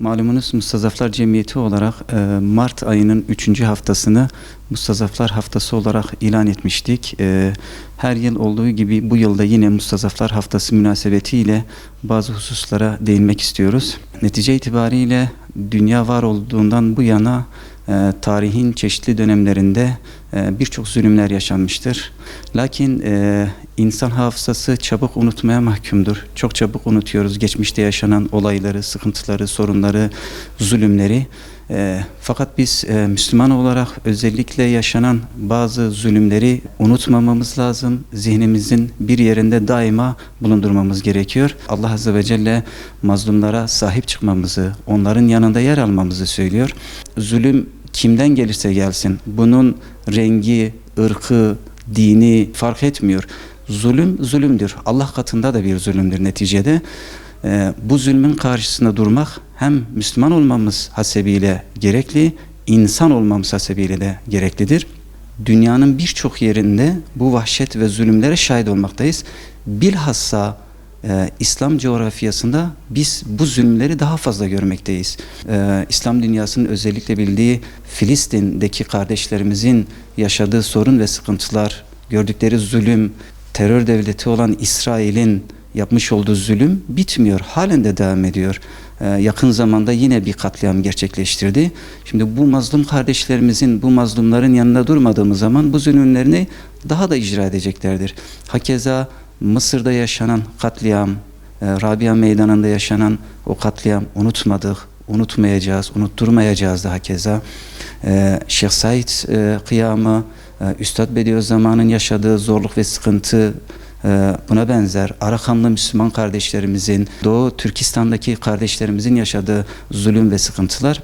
Malumunuz Mustazaflar Cemiyeti olarak e, Mart ayının 3. haftasını Mustazaflar Haftası olarak ilan etmiştik. E, Her yıl olduğu gibi bu yılda yine Mustazaflar Haftası münasebetiyle bazı hususlara değinmek istiyoruz. Netice itibariyle dünya var olduğundan bu yana e, tarihin çeşitli dönemlerinde e, birçok zulümler yaşanmıştır. Lakin e, insan hafızası çabuk unutmaya mahkumdur. Çok çabuk unutuyoruz geçmişte yaşanan olayları, sıkıntıları, sorunları, zulümleri. E, fakat biz e, Müslüman olarak özellikle yaşanan bazı zulümleri unutmamamız lazım. Zihnimizin bir yerinde daima bulundurmamız gerekiyor. Allah Azze ve Celle mazlumlara sahip çıkmamızı, onların yanında yer almamızı söylüyor. Zulüm kimden gelirse gelsin, bunun rengi, ırkı, dini fark etmiyor. Zulüm zulümdür. Allah katında da bir zulümdür neticede. Ee, bu zulmün karşısında durmak hem Müslüman olmamız hasebiyle gerekli, insan olmamız hasebiyle de gereklidir. Dünyanın birçok yerinde bu vahşet ve zulümlere şahit olmaktayız. Bilhassa e, İslam coğrafyasında biz bu zulümleri daha fazla görmekteyiz. E, İslam dünyasının özellikle bildiği Filistin'deki kardeşlerimizin yaşadığı sorun ve sıkıntılar, gördükleri zulüm, terör devleti olan İsrail'in yapmış olduğu zulüm bitmiyor. Halen de devam ediyor. Ee, yakın zamanda yine bir katliam gerçekleştirdi. Şimdi bu mazlum kardeşlerimizin, bu mazlumların yanında durmadığımız zaman bu zulümlerini daha da icra edeceklerdir. Hakeza Mısır'da yaşanan katliam, e, Rabia Meydanı'nda yaşanan o katliam unutmadık, unutmayacağız, unutturmayacağız da hakeza. Ee, Şeyh Said e, kıyamı, e, Üstad Bediüzzaman'ın yaşadığı zorluk ve sıkıntı e, buna benzer Arakanlı Müslüman kardeşlerimizin, Doğu Türkistan'daki kardeşlerimizin yaşadığı zulüm ve sıkıntılar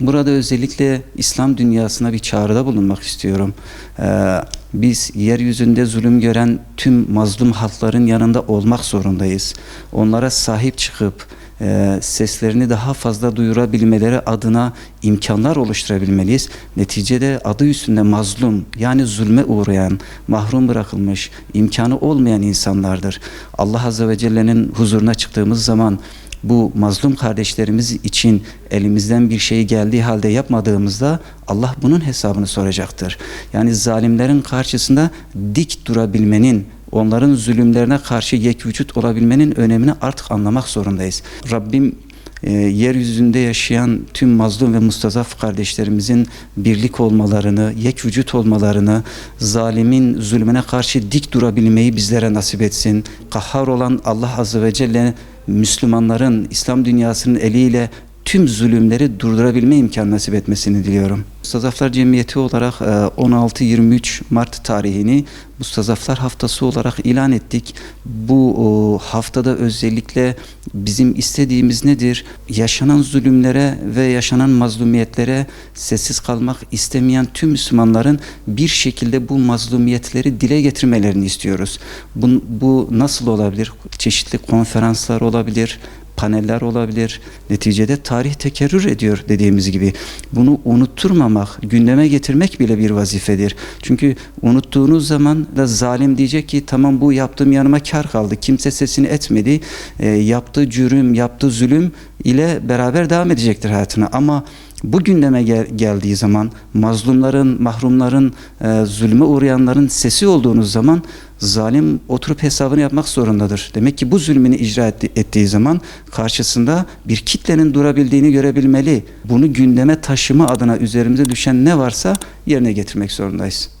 Burada özellikle İslam dünyasına bir çağrıda bulunmak istiyorum. Ee, biz yeryüzünde zulüm gören tüm mazlum halkların yanında olmak zorundayız. Onlara sahip çıkıp e, seslerini daha fazla duyurabilmeleri adına imkanlar oluşturabilmeliyiz. Neticede adı üstünde mazlum yani zulme uğrayan, mahrum bırakılmış, imkanı olmayan insanlardır. Allah Azze ve Celle'nin huzuruna çıktığımız zaman bu mazlum kardeşlerimiz için elimizden bir şey geldiği halde yapmadığımızda Allah bunun hesabını soracaktır. Yani zalimlerin karşısında dik durabilmenin, onların zulümlerine karşı yek vücut olabilmenin önemini artık anlamak zorundayız. Rabbim e, yeryüzünde yaşayan tüm mazlum ve mustazaf kardeşlerimizin birlik olmalarını, yek vücut olmalarını, zalimin zulmüne karşı dik durabilmeyi bizlere nasip etsin. Kahhar olan Allah Azze ve Celle Müslümanların, İslam dünyasının eliyle tüm zulümleri durdurabilme imkanı nasip etmesini diliyorum. Mustazaflar Cemiyeti olarak 16-23 Mart tarihini Mustazaflar Haftası olarak ilan ettik. Bu haftada özellikle bizim istediğimiz nedir? Yaşanan zulümlere ve yaşanan mazlumiyetlere sessiz kalmak istemeyen tüm Müslümanların bir şekilde bu mazlumiyetleri dile getirmelerini istiyoruz. Bu, bu nasıl olabilir? Çeşitli konferanslar olabilir, paneller olabilir. Neticede tarih tekerrür ediyor dediğimiz gibi. Bunu unutturmamak, gündeme getirmek bile bir vazifedir. Çünkü unuttuğunuz zaman da zalim diyecek ki tamam bu yaptığım yanıma kar kaldı. Kimse sesini etmedi. E, yaptığı cürüm, yaptığı zulüm ile beraber devam edecektir hayatına. Ama bu gündeme gel- geldiği zaman mazlumların, mahrumların, e, zulme uğrayanların sesi olduğunuz zaman zalim oturup hesabını yapmak zorundadır. Demek ki bu zulmünü icra etti, ettiği zaman karşısında bir kitlenin durabildiğini görebilmeli. Bunu gündeme taşıma adına üzerimize düşen ne varsa yerine getirmek zorundayız.